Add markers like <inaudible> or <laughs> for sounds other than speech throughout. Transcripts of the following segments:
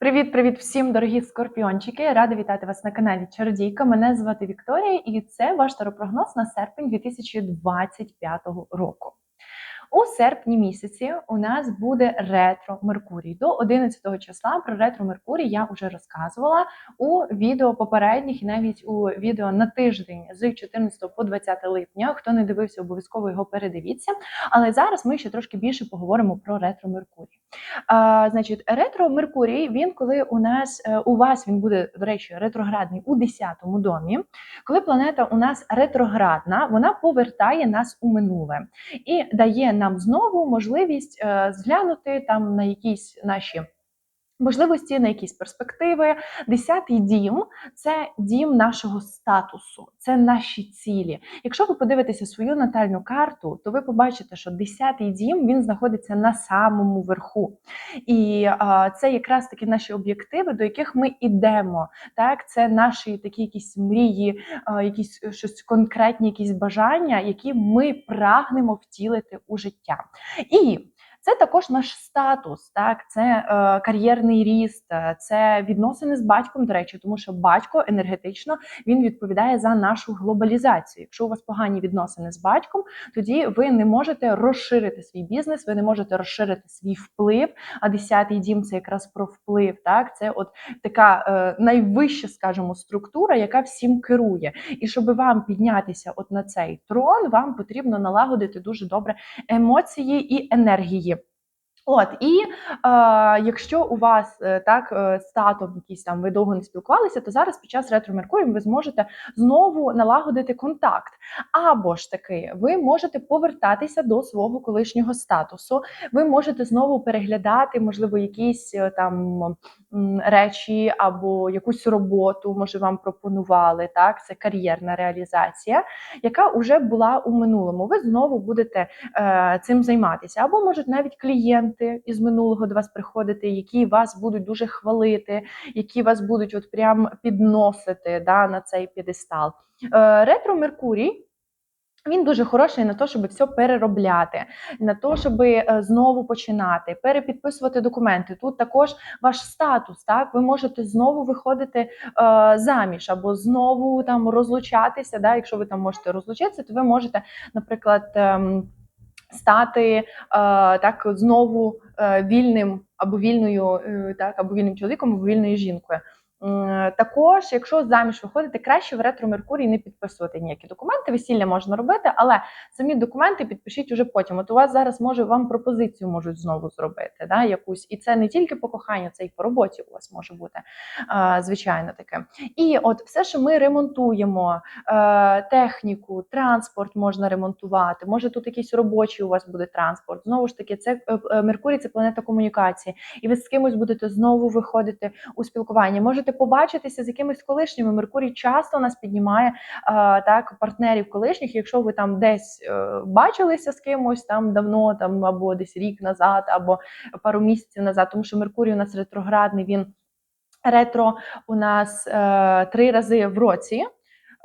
Привіт-привіт всім, дорогі скорпіончики! Рада вітати вас на каналі Чародійка. Мене звати Вікторія, і це ваш таропрогноз на серпень 2025 року. У серпні місяці у нас буде ретро Меркурій. До 11 числа про ретро Меркурій я вже розказувала у відео попередніх і навіть у відео на тиждень з 14 по 20 липня. Хто не дивився, обов'язково його передивіться. Але зараз ми ще трошки більше поговоримо про ретро Меркурій. А, Значить, ретро Меркурій, він коли у нас е, у вас він буде, до речі, ретроградний у 10-му домі. Коли планета у нас ретроградна, вона повертає нас у минуле і дає нам знову можливість е, зглянути там на якісь наші. Можливості на якісь перспективи. Десятий дім це дім нашого статусу, це наші цілі. Якщо ви подивитеся свою натальну карту, то ви побачите, що десятий дім він знаходиться на самому верху. І а, це якраз таки наші об'єктиви, до яких ми йдемо. Так, це наші такі якісь мрії, а, якісь е, щось конкретні, якісь бажання, які ми прагнемо втілити у життя. І це також наш статус, так це е, кар'єрний ріст, е, це відносини з батьком. До речі, тому що батько енергетично він відповідає за нашу глобалізацію. Якщо у вас погані відносини з батьком, тоді ви не можете розширити свій бізнес, ви не можете розширити свій вплив. А десятий дім це якраз про вплив. Так, це от така е, найвища, скажімо, структура, яка всім керує. І щоб вам піднятися, от на цей трон, вам потрібно налагодити дуже добре емоції і енергії. От і е, якщо у вас е, так е, з татом якісь там ви довго не спілкувалися, то зараз під час ретро Меркурію ви зможете знову налагодити контакт. Або ж таки, ви можете повертатися до свого колишнього статусу. Ви можете знову переглядати, можливо, якісь е, там речі або якусь роботу, може вам пропонували. Так, це кар'єрна реалізація, яка вже була у минулому. Ви знову будете е, цим займатися, або можуть навіть клієнти із минулого до вас приходити, які вас будуть дуже хвалити, які вас будуть от прям підносити да, на цей п'єдестал. Е, Ретро Меркурій. Він дуже хороший на те, щоб все переробляти, на те, щоб е, знову починати, перепідписувати документи. Тут також ваш статус. Так, ви можете знову виходити е, заміж або знову там розлучатися. Да? Якщо ви там можете розлучитися, то ви можете, наприклад. Е, стати е, так знову е, вільним або вільною, е, так або вільним чоловіком, або вільною жінкою. Також, якщо заміж виходити, краще в ретро Меркурій не підписувати ніякі документи. Весілля можна робити, але самі документи підпишіть уже потім. От у вас зараз може вам пропозицію можуть знову зробити, да, якусь, і це не тільки по коханню, це і по роботі у вас може бути звичайно таке. І от все, що ми ремонтуємо, е, техніку, транспорт можна ремонтувати. Може тут якийсь робочий у вас буде транспорт. Знову ж таки, це е, е, Меркурій, це планета комунікації, і ви з кимось будете знову виходити у спілкування. Можете можете побачитися з якимись колишніми. Меркурій часто нас піднімає а, так партнерів колишніх. Якщо ви там десь е, бачилися з кимось там давно, там або десь рік назад, або пару місяців назад, тому що Меркурій у нас ретроградний. Він ретро у нас е, три рази в році.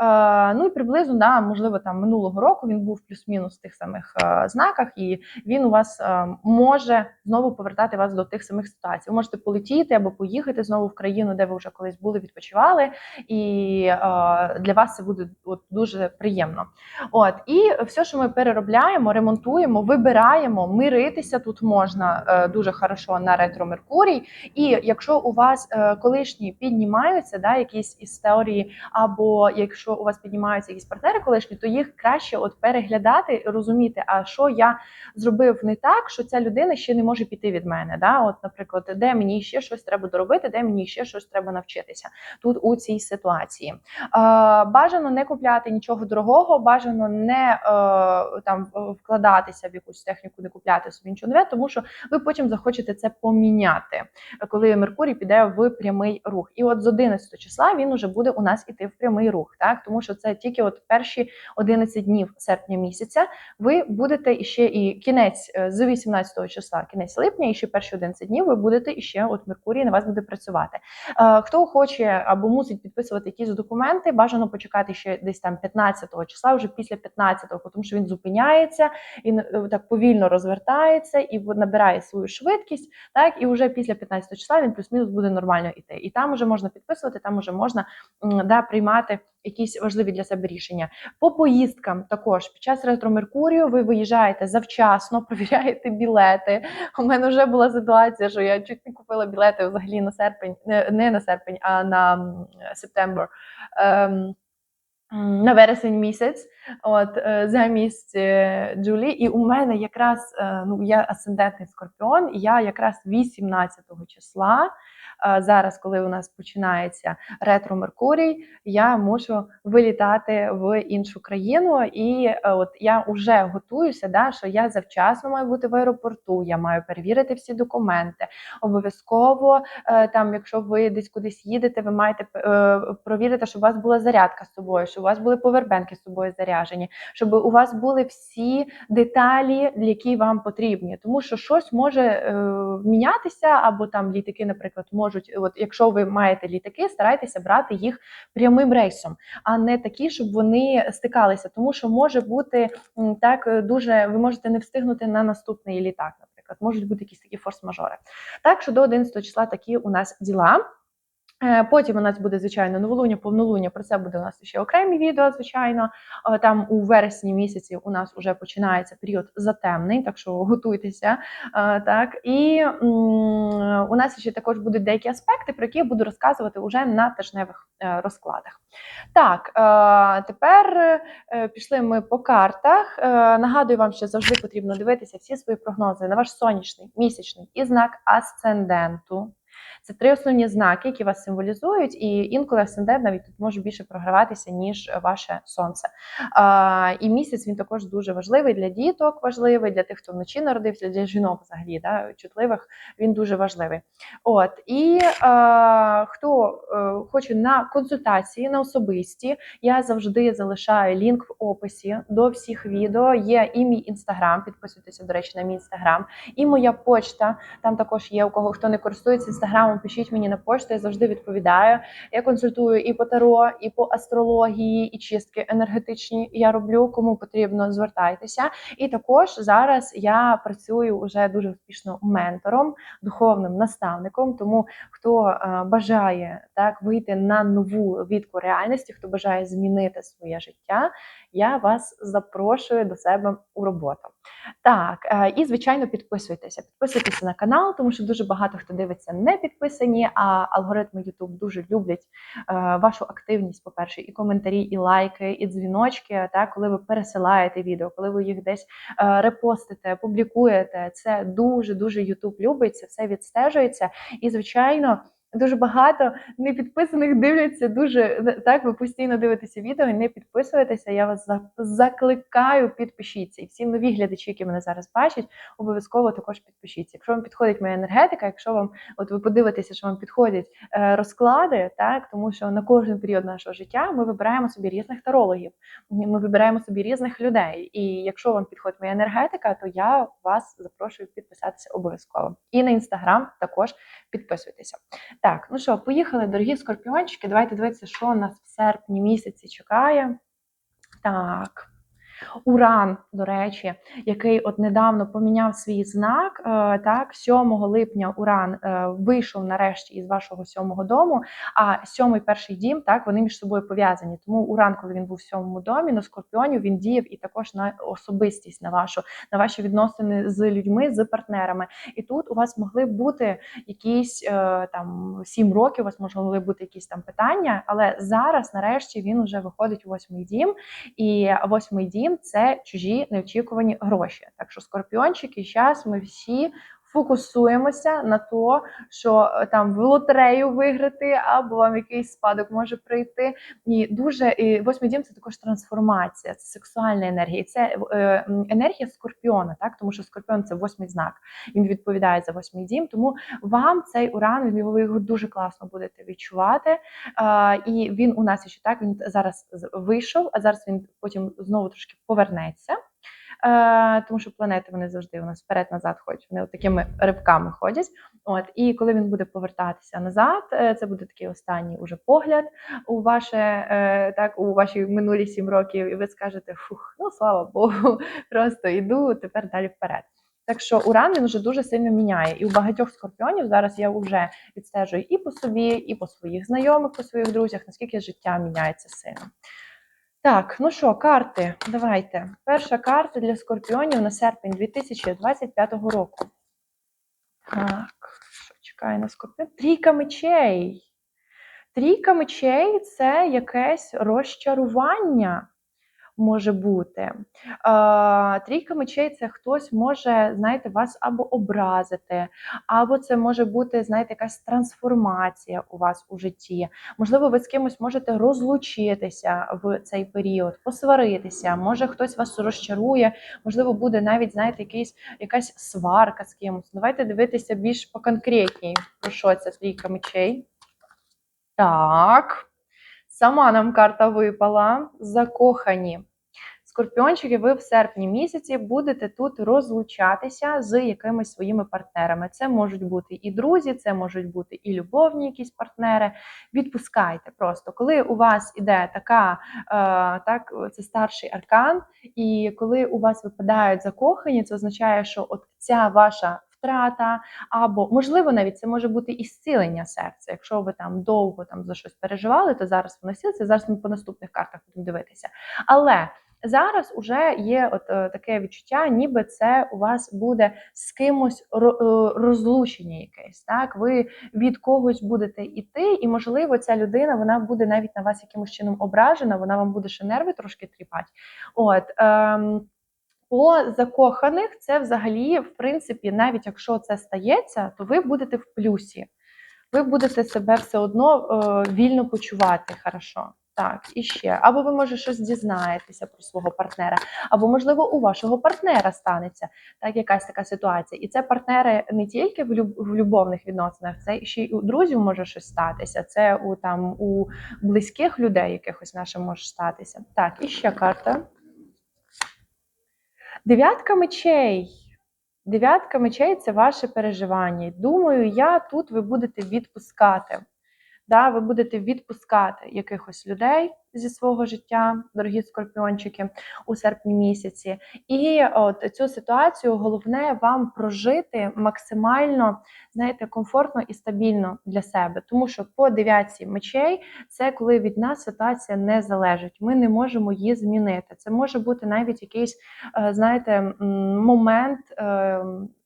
Е, ну і приблизно, да, можливо, там минулого року він був плюс-мінус в тих самих е, знаках, і він у вас е, може знову повертати вас до тих самих ситуацій. Ви можете полетіти або поїхати знову в країну, де ви вже колись були, відпочивали, і для вас це буде от, дуже приємно. От і все, що ми переробляємо, ремонтуємо, вибираємо, миритися тут можна дуже хорошо на ретро Меркурій. І якщо у вас колишні піднімаються, да, якісь історії, або якщо у вас піднімаються якісь партнери колишні, то їх краще от переглядати, розуміти, а що я зробив не так, що ця людина ще не може піти від мене. Да? От, наприклад, де мені ще щось треба доробити, де мені ще щось треба навчитися тут у цій ситуації. Бажано не купляти нічого дорогого, бажано не е, там вкладатися в якусь техніку, не купляти собі нічого нове, тому що ви потім захочете це поміняти, коли Меркурій піде в прямий рух. І от з 11 числа він уже буде у нас іти в прямий рух. Так? Так тому що це тільки от перші 11 днів серпня місяця. Ви будете іще і кінець е, з 18 числа, кінець липня, і ще перші 11 днів ви будете іще от Меркурій на вас буде працювати. Е, Хто хоче або мусить підписувати якісь документи, бажано почекати ще десь там 15 числа, вже після 15-го, тому що він зупиняється і е, так повільно розвертається і набирає свою швидкість. Так, і вже після 15 числа він плюс-мінус буде нормально йти. І там вже можна підписувати, там вже можна да, приймати якісь важливі для себе рішення. По поїздкам також під час ретро Меркурію ви виїжджаєте завчасно, <laughs> провіряєте білети. У мене вже була ситуація, що я чуть не купила білети взагалі на серпень, не, не на серпень, а на септембр. Ем, на вересень місяць, от е, замість е, Джулі, і у мене якраз е, ну я асцендентний скорпіон, і я якраз 18 числа. Зараз, коли у нас починається ретро Меркурій, я мушу вилітати в іншу країну, і е, от я вже готуюся, да, що я завчасно маю бути в аеропорту, я маю перевірити всі документи. Обов'язково е, там, якщо ви десь кудись їдете, ви маєте е, провірити, щоб у вас була зарядка з собою, щоб у вас були повербенки з собою заряджені, щоб у вас були всі деталі, які вам потрібні, тому що щось може мінятися, або там літаки, наприклад, можуть. От якщо ви маєте літаки, старайтеся брати їх прямим рейсом, а не такі, щоб вони стикалися, тому що може бути так дуже. Ви можете не встигнути на наступний літак, наприклад, можуть бути якісь такі форс-мажори. Так що до 11 числа такі у нас діла. Е, Потім у нас буде звичайно новолуння, повнолуння. Про це буде у нас ще окремі відео. Звичайно, Е, там у вересні місяці у нас вже починається період затемний, так що готуйтеся. Е, Так і у нас ще також будуть деякі аспекти, про які я буду розказувати уже на тижневих розкладах. Так, тепер пішли ми по картах. Нагадую вам, що завжди потрібно дивитися всі свої прогнози на ваш сонячний, місячний і знак асценденту. Це три основні знаки, які вас символізують, і інколи асцендент навіть тут може більше програватися, ніж ваше сонце. А, і місяць він також дуже важливий для діток, важливий для тих, хто вночі народився, для жінок взагалі, да, чутливих. Він дуже важливий. От і е, хто е, хоче на консультації, на особисті, я завжди залишаю лінк в описі до всіх відео. Є і мій інстаграм. Підписуйтеся, до речі, на мій інстаграм, і моя почта. Там також є у кого хто не користується інстаграмом. Пишіть мені на пошту, я завжди відповідаю. Я консультую і по таро, і по астрології, і чистки енергетичні. Я роблю. Кому потрібно, звертайтеся. І також зараз я працюю уже дуже успішно ментором, духовним наставником. Тому хто е, бажає так вийти на нову відку реальності, хто бажає змінити своє життя, я вас запрошую до себе у роботу. Так, е, і звичайно, підписуйтеся. Підписуйтеся на канал, тому що дуже багато хто дивиться не підписані, а алгоритми YouTube дуже люблять е, вашу активність, по-перше, і коментарі, і лайки, і дзвіночки. Так, коли ви пересилаєте відео, коли ви їх десь е, репостите, публікуєте. Це дуже дуже YouTube любить, це все відстежується. І звичайно. Дуже багато непідписаних дивляться. Дуже так. Ви постійно дивитеся відео і не підписуєтеся. Я вас за- закликаю, підпишіться. І всі нові глядачі, які мене зараз бачать, обов'язково також підпишіться. Якщо вам підходить моя енергетика, якщо вам от ви подивитеся, що вам підходять е, розклади, так тому що на кожен період нашого життя ми вибираємо собі різних тарологів, ми вибираємо собі різних людей. І якщо вам підходить моя енергетика, то я вас запрошую підписатися обов'язково. І на інстаграм також підписуйтеся. Так, ну що, поїхали, дорогі скорпіончики. Давайте дивитися, що нас в серпні місяці чекає. Так. Уран, до речі, який от недавно поміняв свій знак. е, Так, 7 липня Уран е, вийшов нарешті із вашого сьомого дому. А сьомий перший дім, так вони між собою пов'язані. Тому Уран, коли він був в сьомому домі, на скорпіонів він діяв і також на особистість, на вашу, на ваші відносини з людьми, з партнерами. І тут у вас могли бути якісь е, там сім років, у вас могли бути якісь там питання, але зараз, нарешті, він вже виходить у восьмий дім. І восьмий дім це чужі неочікувані гроші. Так що скорпіончики, зараз ми всі фокусуємося на то, що е, там в лотерею виграти, або вам якийсь спадок може прийти. І дуже і восьмий дім це також трансформація, це сексуальна енергія. Це е, енергія скорпіона, так тому що скорпіон це восьмий знак. Він відповідає за восьмий дім. Тому вам цей уран він його його дуже класно будете відчувати. А, і він у нас ще так. Він зараз вийшов, а зараз він потім знову трошки повернеться. Е, тому що планети вони завжди у нас вперед-назад ходять. Вони от такими рибками ходять. От і коли він буде повертатися назад, е, це буде такий останній уже погляд у ваше е, так у ваші минулі сім років, і ви скажете: фух, ну слава Богу, <laughs> просто йду тепер далі вперед. Так що уран він вже дуже сильно міняє. І у багатьох скорпіонів зараз я вже відстежую і по собі, і по своїх знайомих, по своїх друзях, наскільки життя міняється сильно. Так, ну що, карти, давайте. Перша карта для скорпіонів на серпень 2025 року. Так, що чекає на скорпіон? Трійка мечей. Трійка мечей це якесь розчарування може бути. Е, трійка мечей це хтось може, знаєте, вас або образити, або це може бути, знаєте, якась трансформація у вас у житті. Можливо, ви з кимось можете розлучитися в цей період, посваритися. Може, хтось вас розчарує, можливо, буде навіть, знаєте, якийсь, якась сварка з кимось. Давайте дивитися більш поконкретній, про що ця трійка мечей. Так. Сама нам карта випала. Закохані. Скорпіончики, ви в серпні місяці будете тут розлучатися з якимись своїми партнерами. Це можуть бути і друзі, це можуть бути і любовні якісь партнери. Відпускайте просто, коли у вас іде така, е, так, це старший аркан, і коли у вас випадають закохані, це означає, що от ця ваша втрата, або можливо, навіть це може бути і зцілення серця. Якщо ви там довго там за щось переживали, то зараз воно зцілиться, Зараз ми по наступних картах будемо дивитися. Але зараз уже є от е, таке відчуття, ніби це у вас буде з кимось е, розлучення якесь. Так, ви від когось будете іти, і можливо, ця людина вона буде навіть на вас якимось чином ображена, вона вам буде ще нерви трошки тріпати. От. Ем, по закоханих це взагалі, в принципі, навіть якщо це стається, то ви будете в плюсі. Ви будете себе все одно е, вільно почувати хорошо. Так, і ще. Або ви, може, щось дізнаєтеся про свого партнера, або, можливо, у вашого партнера станеться так, якась така ситуація. І це партнери не тільки в, люб- в любовних відносинах, це ще й у друзів може щось статися. Це у там у близьких людей якихось нашим може статися. Так, і ще карта. Дев'ятка мечей. Дев'ятка мечей це ваше переживання. Думаю, я тут ви будете відпускати. Да, ви будете відпускати якихось людей зі свого життя, дорогі скорпіончики, у серпні місяці. І от цю ситуацію головне вам прожити максимально, знаєте, комфортно і стабільно для себе. Тому що по дев'ятці мечей це коли від нас ситуація не залежить. Ми не можемо її змінити. Це може бути навіть якийсь, е, знаєте, момент е,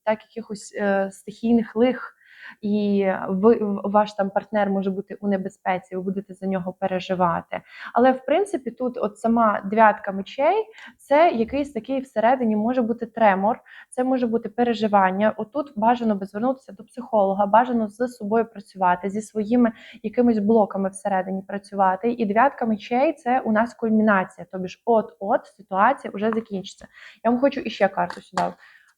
так, якихось е, стихійних лих. І ви ваш там партнер може бути у небезпеці, ви будете за нього переживати. Але в принципі, тут от сама дев'ятка мечей це якийсь такий всередині може бути тремор, це може бути переживання. Отут бажано би звернутися до психолога, бажано з собою працювати, зі своїми якимись блоками всередині працювати. І дев'ятка мечей це у нас кульмінація. Тобі ж, от-от ситуація вже закінчиться. Я вам хочу іще карту сюди.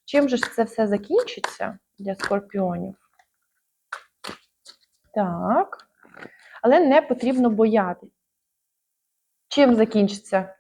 Чим же ж це все закінчиться для скорпіонів? Так. Але не потрібно боятися. Чим закінчиться?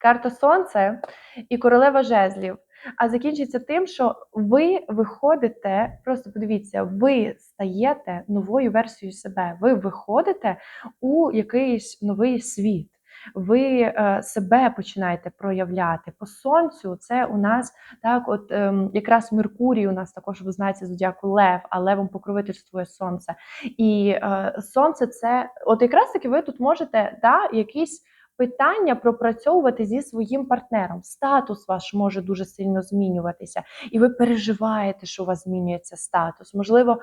Карта Сонце і королева жезлів. А закінчиться тим, що ви виходите, просто подивіться, ви стаєте новою версією себе. Ви виходите у якийсь новий світ. Ви е, себе починаєте проявляти. По сонцю це у нас так, от ем, якраз Меркурій у нас також визнається зодіаку Лев, а левом покровительствує сонце. І е, сонце це, от якраз таки ви тут можете да, якісь питання пропрацьовувати зі своїм партнером. Статус ваш може дуже сильно змінюватися, і ви переживаєте, що у вас змінюється статус. Можливо,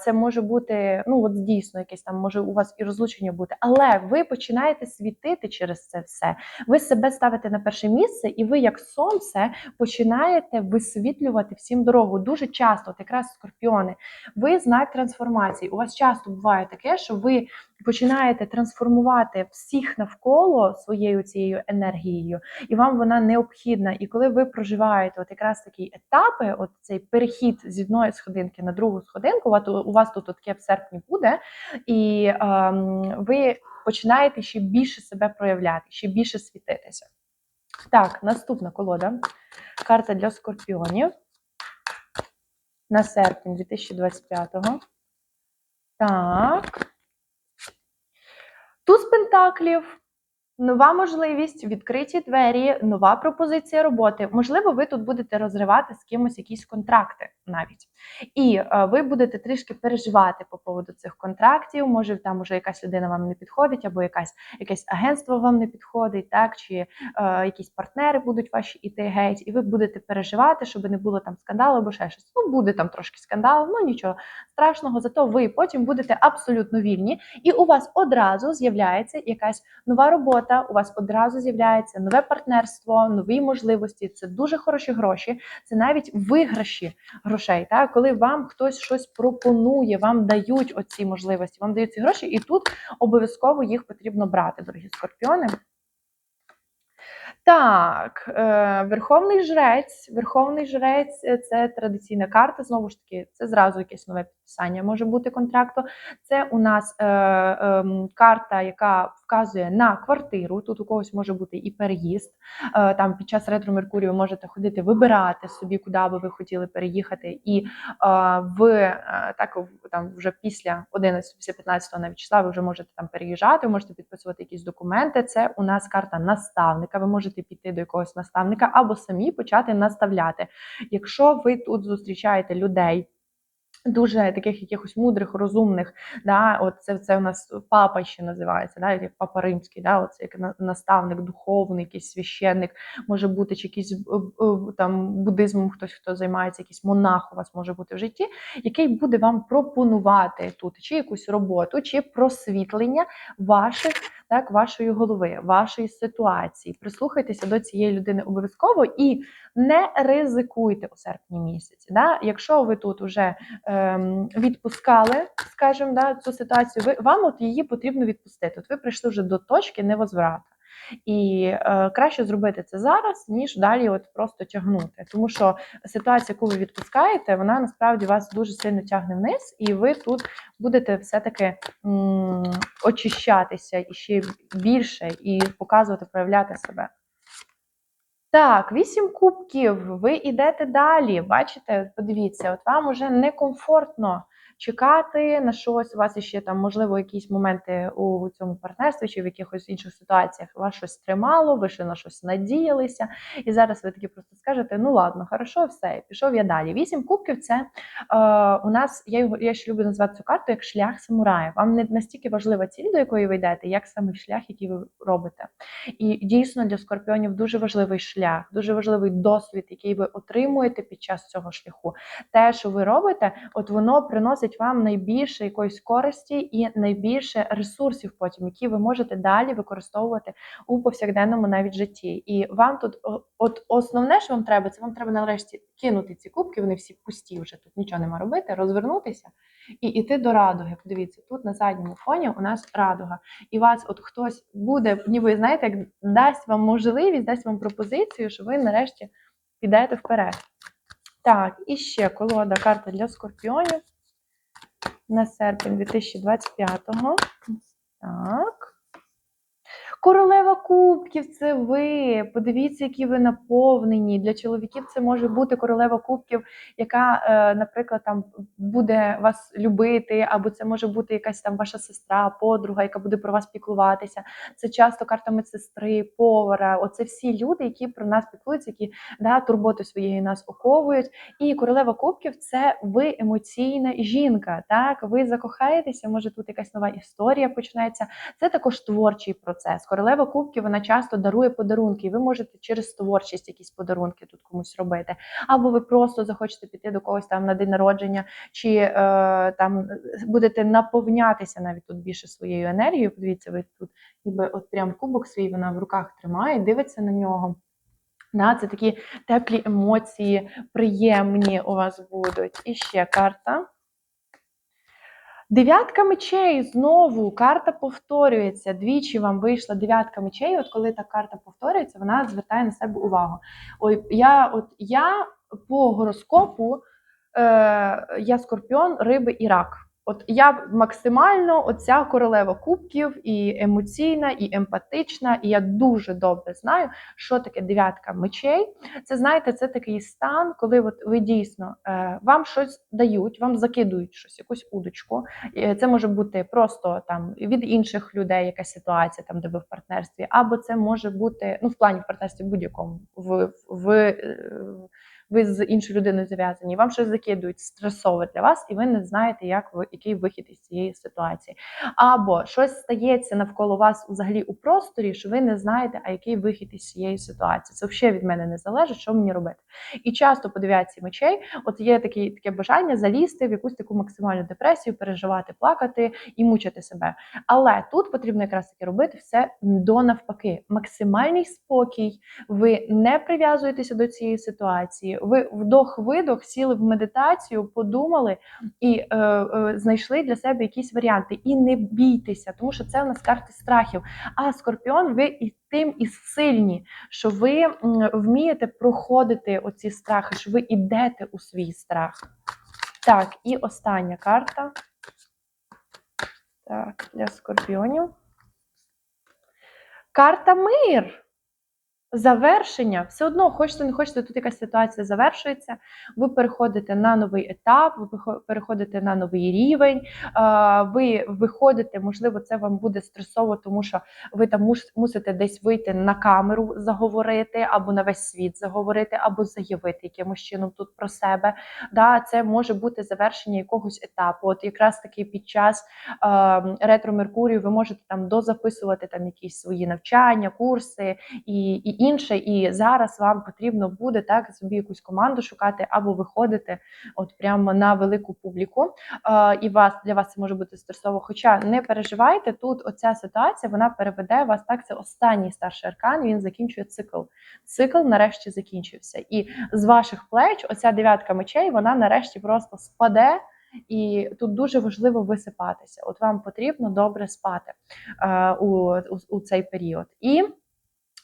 це може бути ну от дійсно якесь там може у вас і розлучення бути, але ви починаєте світити через це все. Ви себе ставите на перше місце, і ви, як сонце, починаєте висвітлювати всім дорогу. Дуже часто, от якраз скорпіони, ви знак трансформації. У вас часто буває таке, що ви починаєте трансформувати всіх навколо своєю цією енергією, і вам вона необхідна. І коли ви проживаєте от якраз такі етапи, от цей перехід з одної сходинки на другу сходинку, у вас тут таке в серпні буде, і ем, ви починаєте ще більше себе проявляти, ще більше світитися. Так, наступна колода. Карта для скорпіонів на серпень 2025-го. Так. Туз пентаклів. Нова можливість, відкриті двері, нова пропозиція роботи. Можливо, ви тут будете розривати з кимось якісь контракти навіть. І е, ви будете трішки переживати по поводу цих контрактів. Може, там уже якась людина вам не підходить, або якась, якесь агентство вам не підходить, так, чи е, якісь партнери будуть ваші іти геть, і ви будете переживати, щоб не було там скандалу або ще щось. Ну, буде там трошки скандал, ну нічого страшного, зато ви потім будете абсолютно вільні, і у вас одразу з'являється якась нова робота у вас одразу з'являється нове партнерство, нові можливості. Це дуже хороші гроші, це навіть виграші грошей. Так? Коли вам хтось щось пропонує, вам дають оці можливості, вам дають ці гроші, і тут обов'язково їх потрібно брати, дорогі скорпіони. Так, е, Верховний Жрець. Верховний Жрець е, це традиційна карта. Знову ж таки, це зразу якесь нове підписання може бути контракту. Це у нас е, е, карта, яка вказує на квартиру. Тут у когось може бути і переїзд. Е, там під час ретро Меркурію можете ходити, вибирати собі, куди би ви хотіли переїхати. І е, в е, так там вже після 11, після 15 навіть числа ви вже можете там переїжджати, ви можете підписувати якісь документи. Це у нас карта наставника. Ви можете піти до якогось наставника або самі почати наставляти. Якщо ви тут зустрічаєте людей. Дуже таких якихось мудрих, розумних, да, от це це у нас папа ще називається, да, як папа римський, да, от як наставник, духовний, якийсь священник, може бути чи якийсь е, е, там буддизмом, хтось хто займається, якийсь монах у вас може бути в житті, який буде вам пропонувати тут чи якусь роботу, чи просвітлення ваших так, вашої голови, вашої ситуації. Прислухайтеся до цієї людини обов'язково і не ризикуйте у серпні місяці. Да? Якщо ви тут вже ем, відпускали, скажімо, да, цю ситуацію, ви вам от її потрібно відпустити. От ви прийшли вже до точки невозврату. І е, краще зробити це зараз, ніж далі от просто тягнути. Тому що ситуація, яку ви відпускаєте, вона насправді вас дуже сильно тягне вниз, і ви тут будете все-таки очищатися і ще більше, і показувати, проявляти себе. Так, вісім кубків, ви йдете далі. Бачите, подивіться, от вам уже некомфортно чекати на щось. У вас ще там, можливо, якісь моменти у цьому партнерстві чи в якихось інших ситуаціях вас щось тримало, ви ще на щось надіялися. І зараз ви такі просто скажете: ну ладно, хорошо, все, пішов я далі. Вісім кубків це е, у нас, я його я ще люблю назвати цю карту як шлях самурая. Вам не настільки важлива ціль, до якої ви йдете, як саме шлях, який ви робите. І дійсно для скорпіонів дуже важливий шлях, дуже важливий досвід, який ви отримуєте під час цього шляху. Те, що ви робите, от воно приносить приносить вам найбільше якоїсь користі і найбільше ресурсів, потім, які ви можете далі використовувати у повсякденному навіть житті. І вам тут, от основне, що вам треба, це вам треба нарешті кинути ці кубки, вони всі пусті, вже тут нічого нема робити, розвернутися і йти до радуги. Подивіться, тут на задньому фоні у нас радуга. І вас, от хтось буде, ніби знаєте, як дасть вам можливість, дасть вам пропозицію, що ви нарешті підете вперед. Так, і ще колода карта для скорпіонів на серпень 2025-го. Так. Королева кубків це ви. Подивіться, які ви наповнені. Для чоловіків це може бути королева кубків, яка, е, наприклад, там буде вас любити, або це може бути якась там ваша сестра, подруга, яка буде про вас піклуватися. Це часто карта медсестри, повара. Оце всі люди, які про нас піклуються, які да, турботи своєї нас оковують. І королева кубків це ви емоційна жінка. Так, ви закохаєтеся, може тут якась нова історія починається. Це також творчий процес королева кубків вона часто дарує подарунки, і ви можете через творчість якісь подарунки тут комусь робити. Або ви просто захочете піти до когось там на день народження, чи е, там будете наповнятися навіть тут більше своєю енергією. Подивіться, ви тут ніби от прям кубок свій вона в руках тримає, дивиться на нього. Да, це такі теплі емоції, приємні у вас будуть. І ще карта. Дев'ятка мечей знову карта повторюється. Двічі вам вийшла дев'ятка мечей. От коли та карта повторюється, вона звертає на себе увагу. Ой, я от я по гороскопу е, я скорпіон, риби і рак. От я максимально оця королева кубків, і емоційна, і емпатична, і я дуже добре знаю, що таке дев'ятка мечей. Це знаєте, це такий стан, коли от ви дійсно е, вам щось дають, вам закидують щось, якусь удочку. Це може бути просто там від інших людей якась ситуація, там де ви в партнерстві, або це може бути ну в плані в партнерстві будь-якому в, в, е, ви з іншою людиною зав'язані, вам щось закидують стресове для вас, і ви не знаєте, як ви який вихід із цієї ситуації. Або щось стається навколо вас взагалі у просторі, що ви не знаєте, а який вихід із цієї ситуації. Це взагалі від мене не залежить, що мені робити. І часто по дев'ятці мечей, от є такі, таке бажання залізти в якусь таку максимальну депресію, переживати, плакати і мучити себе. Але тут потрібно якраз таки робити все до навпаки. Максимальний спокій, ви не прив'язуєтеся до цієї ситуації. Ви вдох-видох сіли в медитацію, подумали і е, е, знайшли для себе якісь варіанти. І не бійтеся, тому що це у нас карти страхів. А скорпіон, ви і тим і сильні, що ви вмієте проходити оці страхи, що ви йдете у свій страх. Так, і остання карта. Так, для скорпіонів. Карта мир. Завершення. Все одно, хочете, не хочете, тут якась ситуація завершується. Ви переходите на новий етап, ви переходите на новий рівень. Ви виходите, можливо, це вам буде стресово, тому що ви там мусите десь вийти на камеру, заговорити, або на весь світ заговорити, або заявити якимось чином тут про себе. Да, Це може бути завершення якогось етапу. От якраз таки під час ретро Меркурію ви можете там дозаписувати там якісь свої навчання, курси і, і інше. І зараз вам потрібно буде так собі якусь команду шукати або виходити от прямо на велику публіку. І вас для вас це може бути стресово. Хоча не переживайте, тут оця ситуація вона переведе вас так. Це останній старший аркан. Він закінчує цикл. Цикл нарешті закінчився. І з ваших плеч оця дев'ятка мечей вона нарешті просто спаде. І тут дуже важливо висипатися. От вам потрібно добре спати е, у, у, у цей період. І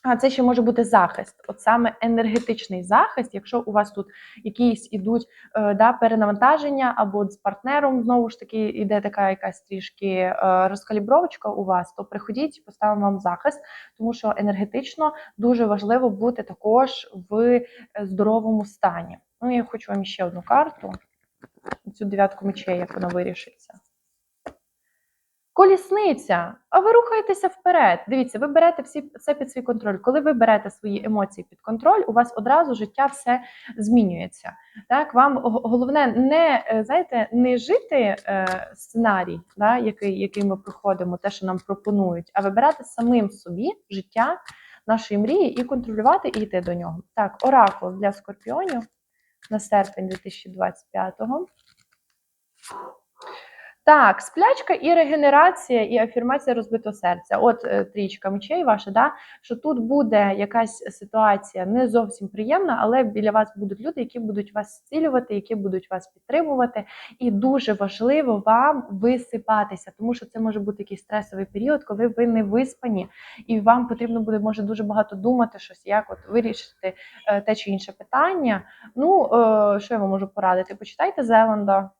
а це ще може бути захист, от саме енергетичний захист, якщо у вас тут якісь ідуть е, да, перенавантаження, або з партнером знову ж таки іде така якась трішки е, розкалібровочка у вас, то приходіть, поставимо вам захист, тому що енергетично дуже важливо бути також в е, здоровому стані. Ну, я хочу вам ще одну карту, цю дев'ятку мечей, як вона вирішиться. Колісниця, а ви рухаєтеся вперед. Дивіться, ви берете всі все під свій контроль. Коли ви берете свої емоції під контроль, у вас одразу життя все змінюється. Так, вам головне не е, знаєте, не жити е, сценарій, да, який, який ми проходимо, те, що нам пропонують, а вибирати самим собі життя нашої мрії і контролювати і йти до нього. Так, оракул для скорпіонів на серпень 2025-го. Так, сплячка і регенерація, і афірмація розбитого серця. От е, трічка мечей ваша, да, що тут буде якась ситуація не зовсім приємна, але біля вас будуть люди, які будуть вас зцілювати, які будуть вас підтримувати. І дуже важливо вам висипатися, тому що це може бути якийсь стресовий період, коли ви не виспані, і вам потрібно буде може дуже багато думати щось, як от вирішити е, те чи інше питання. Ну, е, що я вам можу порадити? Почитайте Зеланда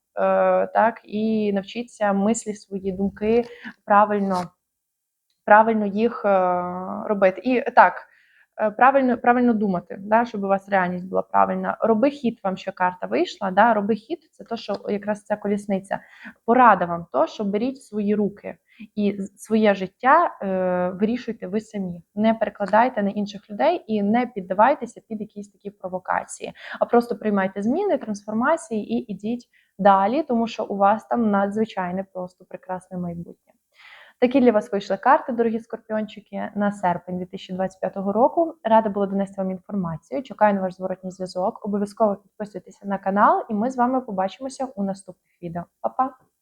так, і навчіться мислі свої думки правильно, правильно їх е, робити. І так, е, правильно, правильно думати, да, щоб у вас реальність була правильна. Роби хід, вам ще карта вийшла. Да, роби хід, це то, що якраз ця колісниця. Порада вам то, що беріть свої руки. І своє життя е, вирішуйте ви самі. Не перекладайте на інших людей і не піддавайтеся під якісь такі провокації, а просто приймайте зміни, трансформації і ідіть далі, тому що у вас там надзвичайне просто прекрасне майбутнє. Такі для вас вийшли карти, дорогі скорпіончики, на серпень 2025 року. Рада була донести вам інформацію. Чекаю на ваш зворотній зв'язок. Обов'язково підписуйтеся на канал, і ми з вами побачимося у наступних відео. Па-па!